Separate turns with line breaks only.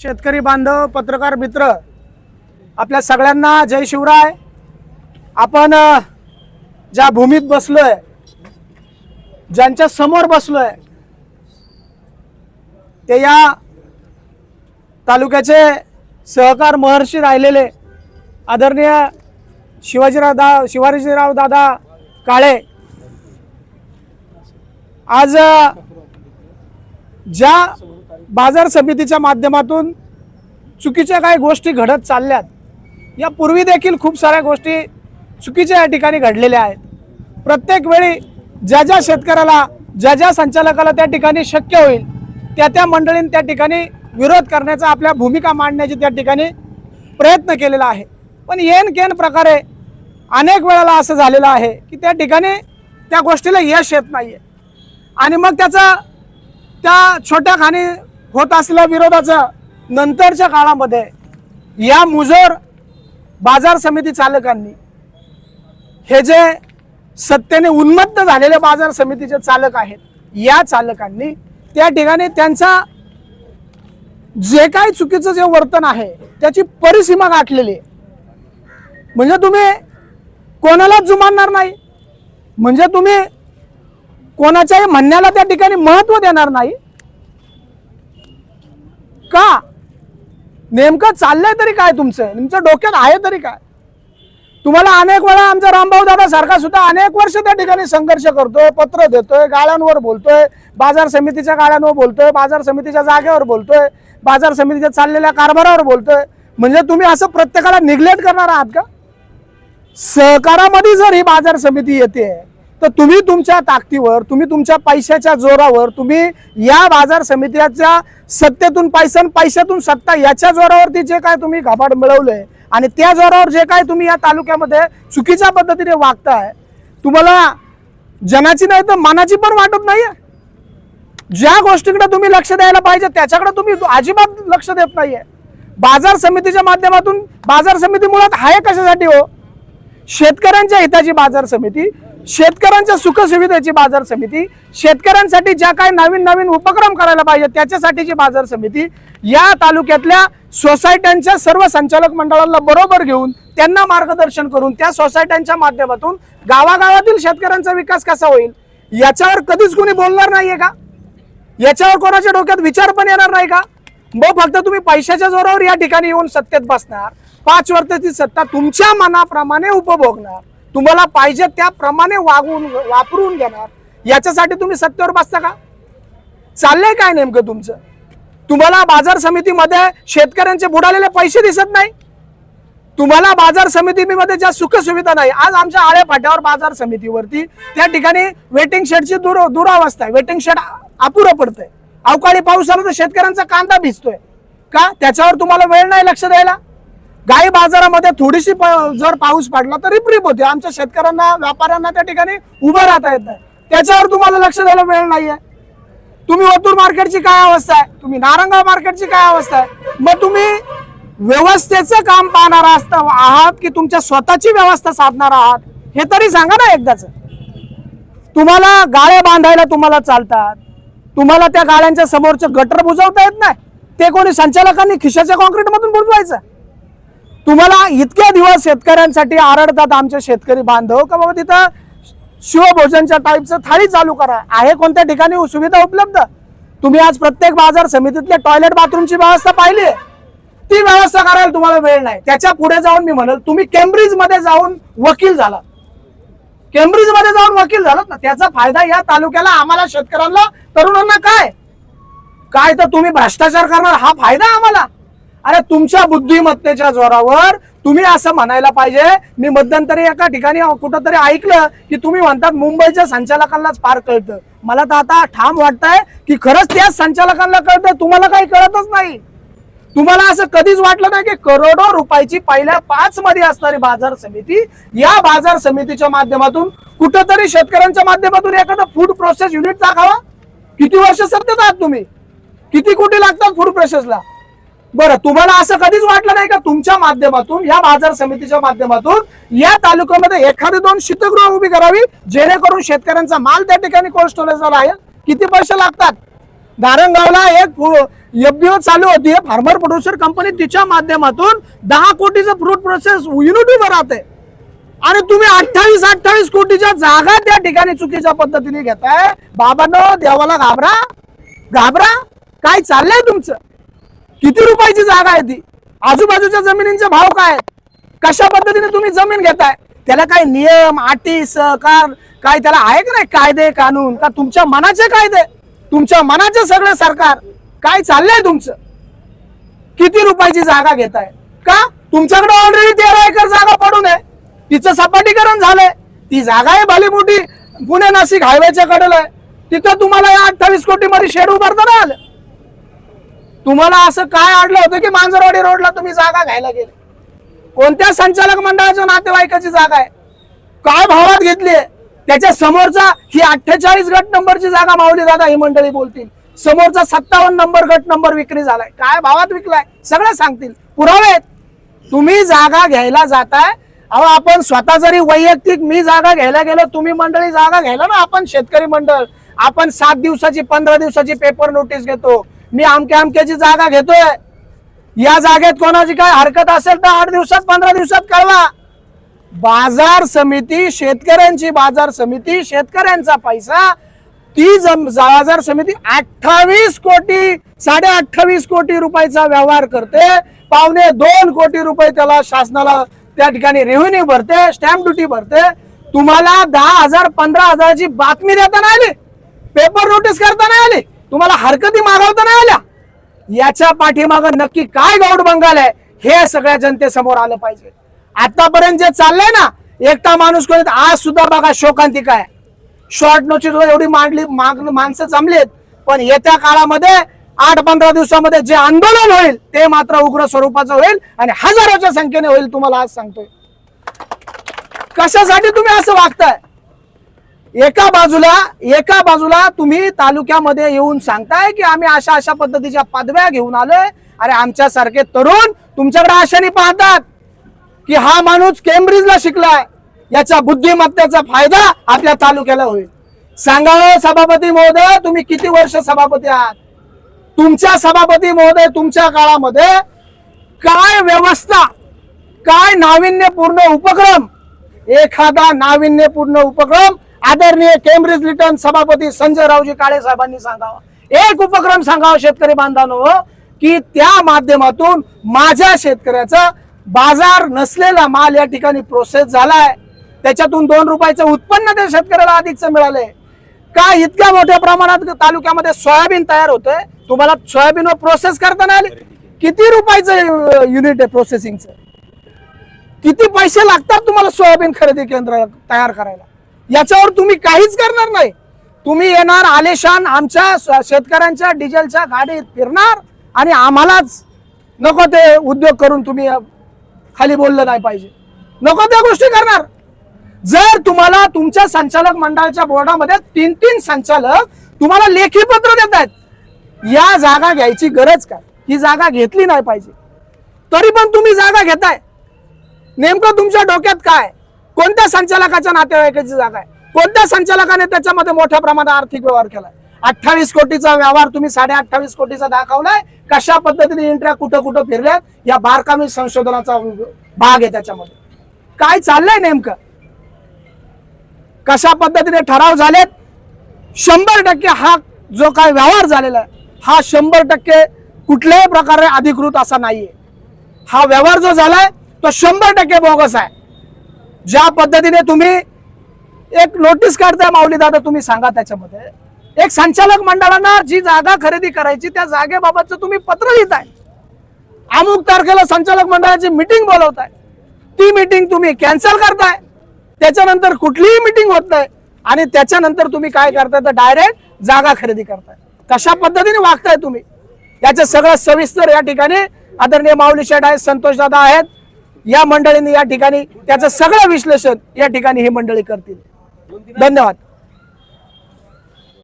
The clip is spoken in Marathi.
शेतकरी बांधव पत्रकार मित्र आपल्या सगळ्यांना जय शिवराय. आपण ज्या भूमीत बसलोय ज्यांच्या समोर बसलोय ते या तालुक्याचे सहकार महर्षी राहिलेले आदरणीय शिवाजीराव दा शिवाजीराव दादा काळे. आज ज्या बाजार समितीच्या माध्यमातून चुकीच्या काही गोष्टी घडत चालल्यात. यापूर्वी देखील खूप साऱ्या गोष्टी चुकीच्या या ठिकाणी घडलेल्या आहेत. प्रत्येक वेळी ज्या ज्या शेतकऱ्याला ज्या ज्या संचालकाला त्या ठिकाणी शक्य होईल त्या त्या मंडळींनी त्या ठिकाणी विरोध करण्याचा आपल्या भूमिका मांडण्याची त्या ठिकाणी प्रयत्न केलेला आहे. पण येन केन प्रकारे अनेक वेळेला असं झालेलं आहे की त्या ठिकाणी त्या गोष्टीला यश येत नाही आहे आणि मग त्याचा त्या छोट्या खाणी होत असलेल्या विरोधाचं नंतरच्या काळामध्ये या मुजोर बाजार समिती चालकांनी हे जे सत्तेने उन्मत्त झालेले बाजार समितीचे चालक आहेत या चालकांनी त्या ठिकाणी त्यांचा जे काही चुकीचं जे वर्तन आहे त्याची परिसीमा गाठलेली आहे. म्हणजे तुम्ही कोणालाच जुमानणार नाही? म्हणजे तुम्ही कोणाच्याही म्हणण्याला त्या ठिकाणी महत्त्व देणार नाही? का? नेमकं चाललंय तरी काय तुमचं? तुमचं डोक्यात आहे तरी काय? तुम्हाला अनेक वेळा आमचा रामभाऊ दादा सारखा सुद्धा अनेक वर्ष त्या ठिकाणी संघर्ष करतोय पत्र देतोय गाळ्यांवर बोलतोय बाजार समितीच्या गाळ्यांवर बोलतोय बाजार समितीच्या जागेवर बोलतोय बाजार समितीच्या चाललेल्या कारभारावर बोलतोय. म्हणजे तुम्ही असं प्रत्येकाला निग्लेक्ट करणार आहात का? सहकारामध्ये जर ही बाजार समिती येते तर तुम्ही तुमच्या ताकदीवर तुम्ही तुमच्या पैशाच्या जोरावर तुम्ही या बाजार समितीच्या सत्तेतून पैसा पैशातून सत्ता याच्या जोरावरती जे काय तुम्ही घाबाड मिळवलंय आणि त्या जोरावर जे काय तुम्ही या तालुक्यामध्ये चुकीच्या पद्धतीने वागताय तुम्हाला जनाची नाही तर मनाची पण वाटत नाहीये. ज्या गोष्टीकडे तुम्ही लक्ष द्यायला पाहिजे त्याच्याकडे तुम्ही अजिबात लक्ष देत नाहीये. बाजार समितीच्या माध्यमातून बाजार समिती मुळात आहे कशासाठी हो? शेतकऱ्यांच्या हिताची बाजार समिती शेतकऱ्यांच्या सुखसुविधेची बाजार समिती शेतकऱ्यांसाठी ज्या काही नवीन नवीन उपक्रम करायला पाहिजे त्याच्यासाठीची बाजार समिती या तालुक्यातल्या सोसायट्यांच्या सर्व संचालक मंडळाला बरोबर घेऊन त्यांना मार्गदर्शन करून त्या सोसायट्यांच्या माध्यमातून गावागावातील शेतकऱ्यांचा विकास कसा होईल याच्यावर कधीच कुणी बोलणार नाहीये का? याच्यावर कोणाच्या डोक्यात विचार पण येणार नाही का? मग फक्त तुम्ही पैशाच्या जोरावर या ठिकाणी येऊन सत्तेत बसणार पाच वर्षाची सत्ता तुमच्या मनाप्रमाणे उपभोगणार. तुम्हाला पाहिजे त्याप्रमाणे वागून वापरून घेणार. याच्यासाठी तुम्ही सत्तेवर बसता का? चाललंय काय नेमकं तुमचं? तुम्हाला बाजार समितीमध्ये शेतकऱ्यांचे बुडालेले पैसे दिसत नाही? तुम्हाला बाजार समितीमध्ये ज्या सुखसुविधा नाही आज आमच्या आळे फाट्यावर बाजार समितीवरती त्या ठिकाणी वेटिंग शेडची दूर दुरावस्था आहे. वेटिंग शेड अपुरं पडतंय. अवकाळी पाऊस आला तर शेतकऱ्यांचा कांदा भिजतोय. का? त्याच्यावर तुम्हाला वेळ नाही लक्ष द्यायला? गाई बाजारामध्ये थोडीशी जर पाऊस पडला तर रिपरिप होते. आमच्या शेतकऱ्यांना व्यापाऱ्यांना त्या ठिकाणी उभं राहता येत नाही. त्याच्यावर तुम्हाला लक्ष द्यायला वेळ नाहीये. तुम्ही ओतूर मार्केटची काय अवस्था आहे? तुम्ही नारंगाव मार्केटची काय अवस्था आहे? मग तुम्ही व्यवस्थेचं काम पाहणार असता आहात की तुमच्या स्वतःची व्यवस्था साधणार आहात? हे तरी सांगा ना एकदाच. तुम्हाला गाळे बांधायला तुम्हाला चालतात. तुम्हाला त्या गाळ्यांच्या समोरचं गटर बुजवता येत नाही. ते कोणी संचालकांनी खिशाच्या कॉन्क्रीट मधून बुजवायचं? तुम्हाला इतके दिवस शेतकऱ्यांसाठी आरडतात आमचे शेतकरी बांधव? का बाबा तिथं शिवभोजनच्या टाईपचं थाळी चालू करा. आहे कोणत्या ठिकाणी सुविधा उपलब्ध? तुम्ही आज प्रत्येक बाजार समितीतल्या टॉयलेट बाथरूमची व्यवस्था पाहिली. ती व्यवस्था करायला तुम्हाला वेळ नाही. त्याच्या पुढे जाऊन मी म्हणल तुम्ही केम्ब्रिजमध्ये जाऊन वकील झाला केम्ब्रिजमध्ये जाऊन वकील झालात ना त्याचा फायदा या तालुक्याला आम्हाला शेतकऱ्यांना तरुणांना काय? काय तर तुम्ही भ्रष्टाचार करणार हा फायदा आम्हाला. अरे तुमच्या बुद्धिमत्तेच्या जोरावर तुम्ही असं म्हणायला पाहिजे. मी मध्यंतरी एका ठिकाणी कुठंतरी ऐकलं की तुम्ही म्हणतात मुंबईच्या संचालकांनाच फार कळतं. मला तर आता ठाम वाटतंय की खरंच त्याच संचालकांना कळतं. तुम्हाला काही कळतच नाही. तुम्हाला असं कधीच वाटलं नाही की करोडो रुपयाची पहिल्या पाच मध्ये असणारी बाजार समिती या बाजार समितीच्या माध्यमातून कुठंतरी शेतकऱ्यांच्या माध्यमातून एखादं फूड प्रोसेस युनिट दाखवा. किती वर्ष सत्तेत आहात तुम्ही? किती कोटी लागतात फूड प्रोसेसला बरं तुम्हाला असं कधीच वाटलं नाही का तुमच्या माध्यमातून या बाजार समितीच्या माध्यमातून या तालुक्यामध्ये एखादी दोन शीतगृह उभी करावी जेणेकरून शेतकऱ्यांचा माल त्या ठिकाणी कोल्ड स्टोरेजला राहील किती पैसे लागतात? दारंगावला एक एफबीओ चालू होती. फार्मर प्रोड्युसर कंपनी तिच्या माध्यमातून दहा कोटीचं फ्रूट प्रोसेस युनिटीवर राहते. आणि तुम्ही अठ्ठावीस अठ्ठावीस कोटीच्या जागा त्या ठिकाणी चुकीच्या पद्धतीने घेताय. बाबांनो देवाला घाबरा. घाबरा. काय चाललंय तुमचं? किती रुपयाची जागा आहे ती? आजूबाजूच्या जमिनींचे भाव काय कशा पद्धतीने तुम्ही जमीन घेताय? त्याला काय नियम अटी सहकार काय त्याला आहे का नाही? कायदे कानून? का तुमच्या मनाचे कायदे? तुमच्या मनाचे सगळे सरकार? काय चाललंय तुमचं? किती रुपयाची जागा घेताय? का? तुमच्याकडे ऑलरेडी तेरा एकर जागा पडून आहे तिचं सपाटीकरण झालंय. ती जागा आहे भली मोठी पुणे नाशिक हायवेच्या कडेला आहे. तिथं तुम्हाला या अठ्ठावीस कोटी मध्ये शेड उभारता नाही आलं. तुम्हाला असं काय आडलं होतं की मांजरवाडी रोडला तुम्ही जागा घ्यायला गेले? कोणत्या संचालक मंडळाच्या नातेवाईकाची जागा आहे? काय भावात घेतली त्याच्या समोरचा ही अठ्ठेचाळीस गट नंबरची जागा माऊली दादा ही मंडळी बोलतील. समोरचा सत्तावन्न नंबर गट नंबर विक्री झालाय. काय भावात विकलाय? सगळं सांगतील. पुरावे आहेत. तुम्ही जागा घ्यायला जाताय. अहो आपण स्वतः जरी वैयक्तिक मी जागा घ्यायला गेलो तुम्ही मंडळी जागा घ्यायला ना आपण शेतकरी मंडळ. आपण सात दिवसाची पंधरा दिवसाची पेपर नोटीस घेतो. मी अमक्या अमक्याची जागा घेतोय. या जागेत कोणाची काय हरकत असेल तर आठ दिवसात पंधरा दिवसात कळवा. बाजार समिती शेतकऱ्यांची बाजार समिती शेतकऱ्यांचा पैसा. ती जम- बाजार समिती अठ्ठावीस कोटी साडे अठ्ठावीस कोटी रुपयाचा व्यवहार करते. पावणे दोन कोटी रुपये त्याला शासनाला त्या ठिकाणी रेव्हेन्यू भरते स्टॅम्प ड्युटी भरते. तुम्हाला दहा हजार पंधरा हजाराची बातमी देता नाही आली. पेपर नोटीस करता नाही आली. तुम्हाला हरकती मागवता नाही आल्या? याच्या पाठीमागं नक्की काय गौड बंगाल आहे हे सगळ्या जनतेसमोर आलं पाहिजे. आतापर्यंत जे चाललंय ना एकटा माणूस करत आज सुद्धा बघा शोकांतिका आहे. शॉर्ट नोटीस एवढी मांडली माणसं जमलेत पण येत्या काळामध्ये आठ पंधरा दिवसामध्ये जे आंदोलन होईल ते मात्र उग्र स्वरूपाचं होईल आणि हजारोच्या संख्येने होईल तुम्हाला आज सांगतोय. कशासाठी तुम्ही असं वागताय? एका बाजूला एका बाजूला तुम्ही तालुक्यामध्ये येऊन सांगताय की आम्ही अशा अशा पद्धतीच्या पदव्या घेऊन आलोय. अरे आमच्यासारखे तरुण तुमच्याकडे आशाने पाहतात की हा माणूस केम्ब्रिजला शिकलाय. याच्या बुद्धिमत्तेचा फायदा आपल्या तालुक्याला होईल. सांगावं हो, सभापती महोदय तुम्ही किती वर्ष सभापती आहात? तुमच्या सभापती महोदय तुमच्या काळामध्ये काय व्यवस्था काय नाविन्यपूर्ण उपक्रम एखादा नाविन्यपूर्ण उपक्रम आदरणीय केम्ब्रिज लिटन सभापती संजय रावजी काळे साहेबांनी सांगावा. एक उपक्रम सांगावा शेतकरी बांधवांनो की त्या माध्यमातून माझ्या शेतकऱ्याचा बाजार नसलेला माल या ठिकाणी प्रोसेस झालाय. त्याच्यातून दोन रुपयाचं उत्पन्न त्या शेतकऱ्याला अधिकच मिळालंय. का इतक्या मोठ्या प्रमाणात तालुक्यामध्ये सोयाबीन तयार होतंय? तुम्हाला सोयाबीन प्रोसेस करताना नाही किती रुपयाचं युनिट आहे प्रोसेसिंगचं किती पैसे लागतात तुम्हाला सोयाबीन खरेदी केंद्र तयार करायला? याच्यावर तुम्ही काहीच करणार नाही. तुम्ही येणार आलेशान आमच्या शेतकऱ्यांच्या डिझेलच्या गाडीत फिरणार आणि आम्हालाच नको ते उद्योग करून तुम्ही खाली बोललं नाही पाहिजे. नको त्या गोष्टी करणार. जर तुम्हाला तुमच्या संचालक मंडळाच्या बोर्डामध्ये तीन तीन संचालक तुम्हाला लेखी पत्र देत आहेत या जागा घ्यायची गरज काय? ही जागा घेतली नाही पाहिजे. तरी पण तुम्ही जागा घेताय. नेमकं तुमच्या डोक्यात काय? कोणत्या संचालकाच्या नातेवाईकाची जागा आहे? कोणत्या संचालकाने त्याच्यामध्ये मोठ्या प्रमाणात आर्थिक व्यवहार केलाय? अठ्ठावीस कोटीचा व्यवहार तुम्ही साडे अठ्ठावीस कोटीचा दाखवलाय. कशा पद्धतीने एंट्र्या कुठं कुठं फिरल्यात या बारकामी संशोधनाचा भाग आहे त्याच्यामध्ये. काय चाललंय नेमकं? कशा पद्धतीने ठराव झालेत? शंभर टक्के हा जो काय व्यवहार झालेला आहे हा शंभर टक्के कुठल्याही प्रकारे अधिकृत असा नाहीये. हा व्यवहार जो झालाय तो शंभर टक्के बोगस आहे. ज्या पद्धतीने तुम्ही एक नोटीस काढताय माऊली दादा तुम्ही सांगा त्याच्यामध्ये. एक संचालक मंडळांना जी जागा खरेदी करायची त्या जागेबाबतचं तुम्ही पत्र लिहिताय. अमुक तारखेला संचालक मंडळाची मिटिंग बोलवताय. ती मिटिंग तुम्ही कॅन्सल करताय. त्याच्यानंतर कुठलीही मिटिंग होत नाही. आणि त्याच्यानंतर तुम्ही काय करताय? तर डायरेक्ट जागा खरेदी करताय. कशा पद्धतीने वागताय तुम्ही? याचं सगळं सविस्तर या ठिकाणी आदरणीय माऊली शेठ आहेत संतोष दादा आहेत या मंडळींनी या ठिकाणी त्याचं सगळं विश्लेषण या ठिकाणी ही मंडळी करतील. धन्यवाद.